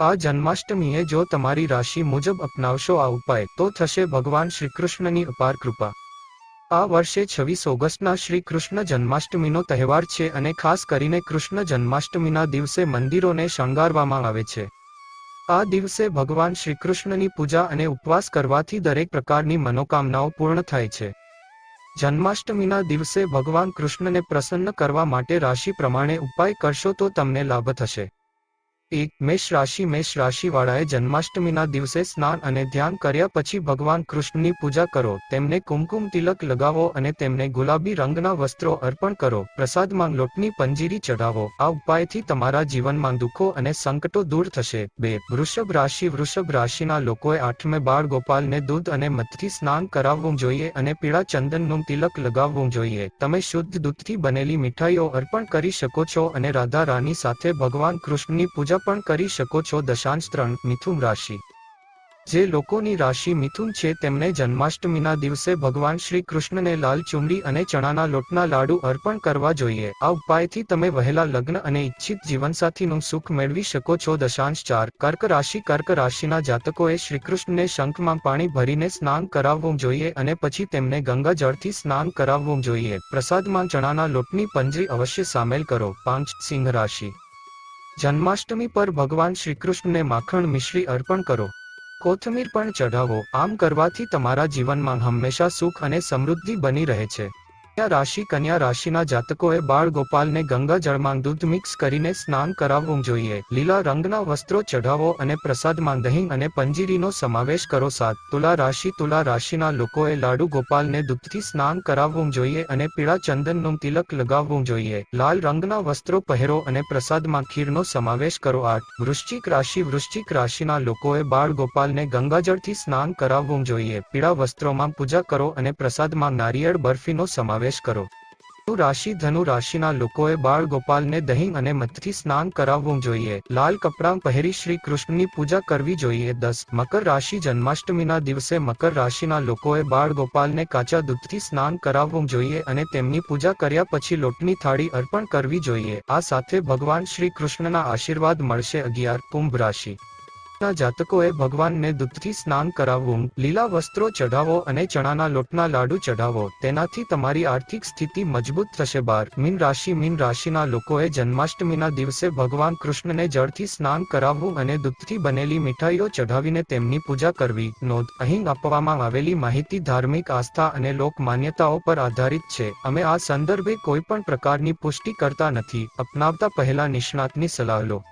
આ જન્માષ્ટમીએ જો તમારી રાશિ મુજબ અપનાવશો આ ઉપાય, તો થશે ભગવાન શ્રીકૃષ્ણની અપાર કૃપા. આ વર્ષે છવ્વીસ ઓગસ્ટના શ્રી કૃષ્ણ જન્માષ્ટમીનો તહેવાર છે અને ખાસ કરીને કૃષ્ણ જન્માષ્ટમીના દિવસે મંદિરોને શણગારવામાં આવે છે. આ દિવસે ભગવાન શ્રીકૃષ્ણની પૂજા અને ઉપવાસ કરવાથી દરેક પ્રકારની મનોકામનાઓ પૂર્ણ થાય છે. જન્માષ્ટમીના દિવસે ભગવાન કૃષ્ણને પ્રસન્ન કરવા માટે રાશિ પ્રમાણે ઉપાય કરશો તો તમને લાભ થશે. એક મેષ રાશિ મેષ રાશિવાળાએ જન્માષ્ટમીના દિવસે સ્નાન અને ધ્યાન કર્યા પછી ભગવાન કૃષ્ણની પૂજા કરો, તેમને કુમકુમ તિલક લગાવો અને તેમને ગુલાબી રંગના વસ્ત્રો અર્પણ કરો, પ્રસાદમાં લોટની પંજીરી ચઢાવો, આ ઉપાયથી તમારા જીવનમાં દુઃખો અને સંકટો દૂર થશે. બે, વૃષભ રાશિ વૃષભ રાશિના લોકોએ આઠમે બાળ ગોપાલને દૂધ અને મધથી સ્નાન કરાવવું જોઈએ અને પીળા ચંદનનું તિલક લગાવવું જોઈએ. તમે શુદ્ધ દૂધથી બનેલી મીઠાઈઓ અર્પણ કરી શકો છો અને રાધા રાની સાથે ભગવાન કૃષ્ણની પૂજા પણ કરી શકો છો દશાંશ ત્રણ મિથુન રાશિ. જે લોકોની રાશિ મિથુન છે તેમને જન્માષ્ટમીના દિવસે ભગવાન શ્રી કૃષ્ણને લાલ ચુંડી અને ચણાના લોટના લાડુ અર્પણ કરવા જોઈએ. આ ઉપાયથી તમે વહેલા લગ્ન અને ઈચ્છિત જીવનસાથીનું સુખ મેળવી શકો છો. દશાંશ ચાર કર્ક રાશિ, કર્ક રાશિના જાતકોએ શ્રીકૃષ્ણને શંખમાં પાણી ભરીને સ્નાન કરાવવું જોઈએ અને પછી તેમને ગંગા જળથી સ્નાન કરાવવું જોઈએ. પ્રસાદમાં ચણાના લોટની પંજરી અવશ્ય સામેલ કરો. પાંચ સિંહ રાશિ. જન્માષ્ટમી પર ભગવાન શ્રીકૃષ્ણને માખણ મિશ્રી અર્પણ કરો. કોથમીર પણ ચઢાવો. આમ કરવાથી તમારા જીવનમાં હંમેશા સુખ અને સમૃદ્ધિ બની રહે છે. રાશિ કન્યા રાશિના જાતકોએ બાળ ગોપાલને ગંગા જળમાં દૂધ મિક્સ કરીને સ્નાન કરાવવું જોઈએ. લીલા રંગના વસ્ત્રો ચઢાવો અને પ્રસાદમાં દહીં અને પંજીરીનો સમાવેશ કરો. સાત, તુલા રાશિ તુલા રાશિના લોકોએ લાડુ ગોપાલને દૂધથી સ્નાન કરાવવું જોઈએ અને પીળા ચંદનનું તિલક લગાવવું જોઈએ. લાલ રંગના વસ્ત્રો પહેરો અને પ્રસાદમાં ખીરનો સમાવેશ કરો. આઠ, વૃશ્ચિક રાશિ વૃશ્ચિક રાશિના લોકોએ બાળ ગોપાલને ગંગાજળથી સ્નાન કરાવવું જોઈએ. પીળા વસ્ત્રોમાં પૂજા કરો અને પ્રસાદમાં નારિયેળ બરફીનો સમાવેશ કરો. રાશિ ધનુ રાશિના લોકોએ બાળ ગોપાલને દહીં અને મધથી સ્નાન કરાવવું જોઈએ. લાલ કપડાં પહેરી શ્રી કૃષ્ણની પૂજા કરવી જોઈએ. દસ, મકર રાશિ જન્માષ્ટમીના દિવસે મકર રાશિના લોકોએ બાળ ગોપાલને કાચા દૂધથી સ્નાન કરાવવું જોઈએ અને તેમની પૂજા કર્યા પછી લોટની થાળી અર્પણ કરવી જોઈએ. આ સાથે ભગવાન શ્રી કૃષ્ણના આશીર્વાદ મળશે અગિયાર, કુંભ રાશિ. ના જાતકોએ ભગવાનને દૂધથી સ્નાન કરાવવું, લીલા વસ્ત્રો ચઢાવો અને ચણાના લોટના લાડુ ચઢાવો, તેનાથી તમારી આર્થિક સ્થિતિ મજબૂત થશે. બાર, મીન રાશિ, મીન રાશિના લોકોએ જન્માષ્ટમીના દિવસે ભગવાન કૃષ્ણને જળથી સ્નાન કરાવવું અને દૂધથી બનેલી મીઠાઈઓ ચઢાવીને તેમની પૂજા કરવી. નોંધ, અહીં આપવામાં આવેલી માહિતી ધાર્મિક આસ્થા અને લોક માન્યતાઓ પર આધારિત છે. અમે આ સંદર્ભે કોઈ પણ પ્રકારની પુષ્ટિ કરતા નથી. અપનાવતા પહેલા નિષ્ણાતની સલાહ લો.